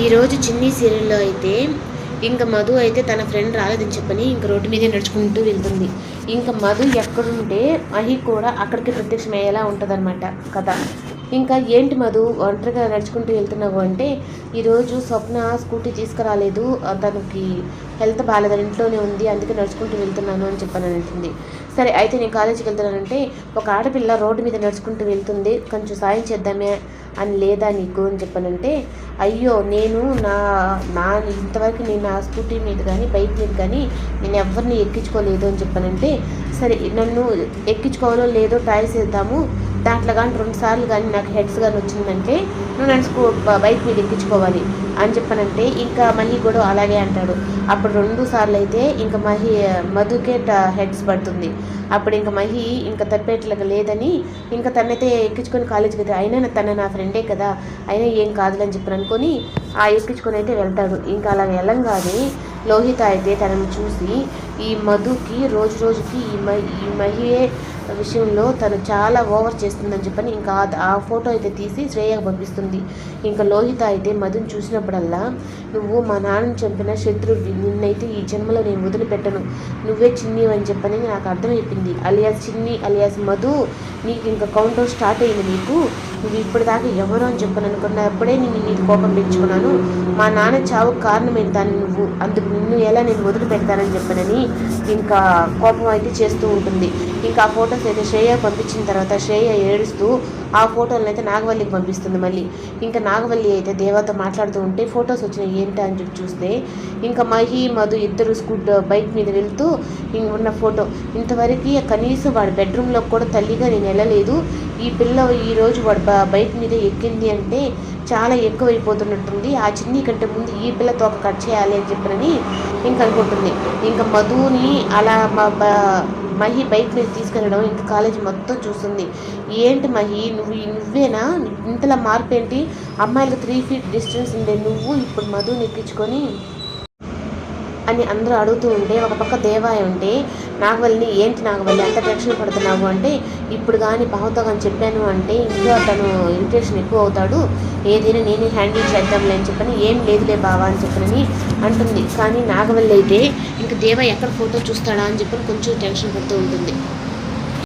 ఈరోజు చిన్ని సీరియల్లో అయితే ఇంకా మధు అయితే తన ఫ్రెండ్ రాలేదని చెప్పని ఇంక రోడ్డు మీదే నడుచుకుంటూ వెళ్తుంది. ఇంకా మధు ఎక్కడుంటే అహి కూడా అక్కడికి ప్రత్యక్షమయ్యేలా ఉంటుందన్నమాట. కథ. ఇంకా ఏంటి మధు ఒంటరిగా నడుచుకుంటూ వెళ్తున్నావు అంటే ఈరోజు స్వప్న స్కూటీ తీసుకురాలేదు తనకి హెల్త్ బాగాలేదని ఇంట్లోనే ఉంది అందుకే నడుచుకుంటూ వెళ్తున్నాను అని చెప్పాను అంటుంది. సరే అయితే నేను కాలేజీకి వెళ్తున్నానంటే ఒక ఆడపిల్ల రోడ్డు మీద నడుచుకుంటూ వెళ్తుంది కొంచెం సాయం చేద్దామే అని లేదా నీకు అని చెప్పానంటే అయ్యో నేను నా నా ఇంతవరకు నేను నా స్కూటీ మీద కానీ బైక్ మీద కానీ నేను ఎవరిని ఎక్కించుకోలేదు అని చెప్పానంటే సరే నన్ను ఎక్కించుకోవాలో లేదో ట్రై చేద్దాము దాంట్లో కానీ రెండు సార్లు కానీ నాకు హెడ్స్ కానీ వచ్చిందంటే నువ్వు నన్ను స్కూ బైక్ మీద ఎక్కించుకోవాలి అని చెప్పానంటే ఇంకా మహి కూడా అలాగే అంటాడు. అప్పుడు రెండు సార్లు అయితే ఇంకా మహి మధుకే ట- హెడ్స్ పడుతుంది. అప్పుడు ఇంకా మహి ఇంకా తప్పేట్లాగా లేదని ఇంకా తనైతే ఎక్కించుకొని కాలేజీకి అయితే అయినా తన నా ఫ్రెండే కదా అయినా ఏం కాదులని చెప్పి అనుకొని ఆ ఎక్కించుకొని అయితే వెళ్తాడు. ఇంకా అలా వెళ్ళంగానే లోహిత అయితే తనను చూసి ఈ మధుకి రోజు రోజుకి ఈ మహి ఈ మహియే విషయంలో తను చాలా ఓవర్ చేస్తుందని చెప్పని ఇంకా ఆ- ఫోటో అయితే తీసి శ్రేయకు పంపిస్తుంది. ఇంకా లోహిత అయితే మధుని చూసినప్పుడల్లా నువ్వు మా నాన్నని చంపిన శత్రువు నిన్నైతే ఈ జన్మలో నేను వదిలిపెట్టను. నువ్వే చిన్ని అని చెప్పని నాకు అర్థమైపోయింది అలియాస్ చిన్ని అలియాస్ మధు నీకు ఇంకా కౌంటర్ స్టార్ట్ అయింది నీకు. నువ్వు ఇప్పటిదాకా ఎవరు అని చెప్పని అనుకున్నప్పుడే నేను నీకు కోపం పెంచుకున్నాను. మా నాన్న చావుకు కారణం ఏంటాను నువ్వు అందుకు నిన్ను ఎలా నేను వదిలిపెడతానని చెప్పనని ఇంకా కోపం అయితే చేస్తూ ఉంటుంది. ఇంకా ఆ ఫొటోస్ అయితే శ్రేయ పంపించిన తర్వాత శ్రేయ ఏడుస్తూ ఆ ఫోటోలను అయితే నాగవల్లికి పంపిస్తుంది మళ్ళీ. ఇంకా నాగవల్లి అయితే దేవతో మాట్లాడుతూ ఉంటే ఫొటోస్ వచ్చినాయి ఏంటా అని చెప్పి చూస్తే ఇంకా మహి మధు ఇద్దరు స్కూట్ బైక్ మీద వెళ్తూ ఇంక ఉన్న ఫోటో. ఇంతవరకు కనీసం వాడి బెడ్రూమ్లో కూడా తల్లిగా నేను వెళ్ళలేదు ఈ పిల్ల ఈరోజు వాడు బైక్ మీద ఎక్కింది అంటే చాలా ఎక్కువైపోతున్నట్టుంది. ఆ చిన్ని కంటే ముందు ఈ పిల్ల తోక కట్ చేయాలి అని చెప్పనని ఇంక అనుకుంటుంది. ఇంకా మధుని అలా మా మహి బైక్ మీద తీసుకెళ్ళడం ఇంకా కాలేజీ మొత్తం చూస్తుంది. ఏంటి మహి నువ్వు నువ్వేనా? ఇంతలా మార్పు ఏంటి? అమ్మాయిలకు త్రీ ఫీట్ డిస్టెన్స్ ఉండే నువ్వు ఇప్పుడు మధుని ఎక్కించుకొని అని అందరూ అడుగుతూ ఉంటే ఒక పక్క దేవాయ ఉంటే నాగవల్లిని ఏంటి నాగవల్లి అంత టెన్షన్ పడుతున్నావు అంటే ఇప్పుడు కానీ బావతో కానీ చెప్పాను అంటే ఇంకా తను ఇరిటేషన్ ఎక్కువ అవుతాడు. ఏదైనా నేనే హ్యాండిల్ చేద్దాంలే అని చెప్పని ఏం లేదులే బావా అని చెప్పనని అంటుంది. కానీ నాగవల్లి అయితే ఇంక దేవ ఎక్కడ ఫోటో చూస్తాడా అని చెప్పని కొంచెం టెన్షన్ పడుతూ ఉంటుంది.